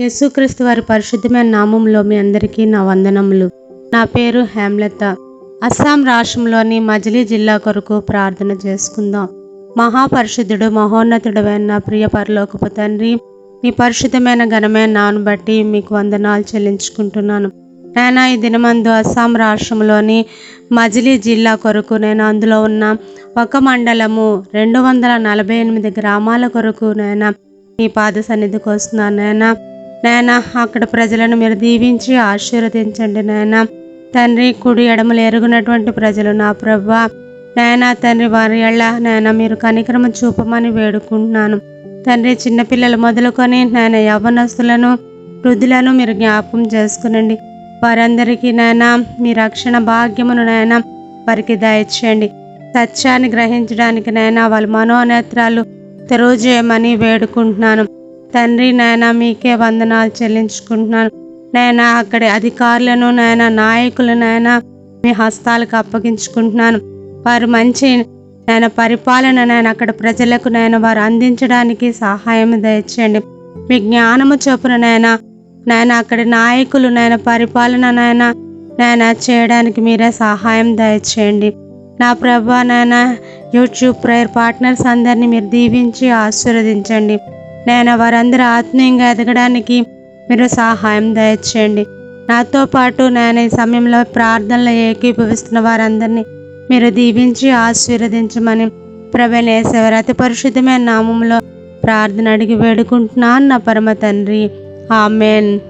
యేసుక్రీస్తు వారి పరిశుద్ధమైన నామంలో మీ అందరికీ నా వందనములు. నా పేరు హేమలత. అస్సాం రాష్ట్రంలోని మజిలీ జిల్లా కొరకు ప్రార్థన చేసుకుందాం. మహాపరిశుద్ధుడు మహోన్నతుడమైన నా ప్రియ పరలోకపు తండ్రి మీ పరిశుద్ధమైన ఘనమైన నాను బట్టి మీకు వందనాలు చెల్లించుకుంటున్నాను. నేను ఈ దినమందు అస్సాం రాష్ట్రంలోని మజిలీ జిల్లా కొరకు నేను అందులో ఉన్న ఒక మండలము రెండు వందల నలభై ఎనిమిది గ్రామాల కొరకు నేను మీ పాద సన్నిధికి వస్తున్నాను నేనా నాయన అక్కడ ప్రజలను మీరు దీవించి ఆశీర్వదించండి నాయన. తండ్రి కుడి ఎడమలు ఎరుగునటువంటి ప్రజలు నా ప్రభ. నాయన తండ్రి వారి ఎళ్ళ నాయన మీరు కనికరమ చూపమని వేడుకుంటున్నాను. తండ్రి చిన్నపిల్లలు మొదలుకొని నాయన యవ్వనస్తులను వృద్ధులను మీరు జ్ఞాపకం చేసుకునండి. వారందరికీ నాయన మీ రక్షణ భాగ్యమును నాయన వారికి దయచేయండి. సత్యాన్ని గ్రహించడానికి నాయన వాళ్ళ మనోనేత్రాలు తెరువు చేయమని వేడుకుంటున్నాను. తండ్రి నాయన మీకే వందనాలు చెల్లించుకుంటున్నాను. నాయన అక్కడి అధికారులను నాయన నాయకులు మీ హస్తాలకు అప్పగించుకుంటున్నాను. వారు మంచి నాయన పరిపాలన నాయన అక్కడ ప్రజలకు నాయన వారు అందించడానికి సహాయం దయచేయండి. మీ జ్ఞానము చొప్పున నాయన నాయన అక్కడి నాయకులు నాయన పరిపాలన నాయన నాయన చేయడానికి మీరే సహాయం దయచేయండి. నా ప్రభా నాయన యూట్యూబ్ ప్రేయర్ పార్ట్నర్స్ అందరినీ మీరు దీవించి ఆశీర్వదించండి. నేను వారందరూ ఆత్మీయంగా ఎదగడానికి మీరు సహాయం దయచేయండి. నాతో పాటు నేను ఈ సమయంలో ప్రార్థనలు ఏకీభవిస్తున్న వారందరినీ మీరు దీవించి ఆశీర్వదించమని ప్రవేశేవారు అతి పరిశుద్ధమైన నామంలో ప్రార్థన అడిగి వేడుకుంటున్నాను. నా పరమ తండ్రి. ఆమెన్.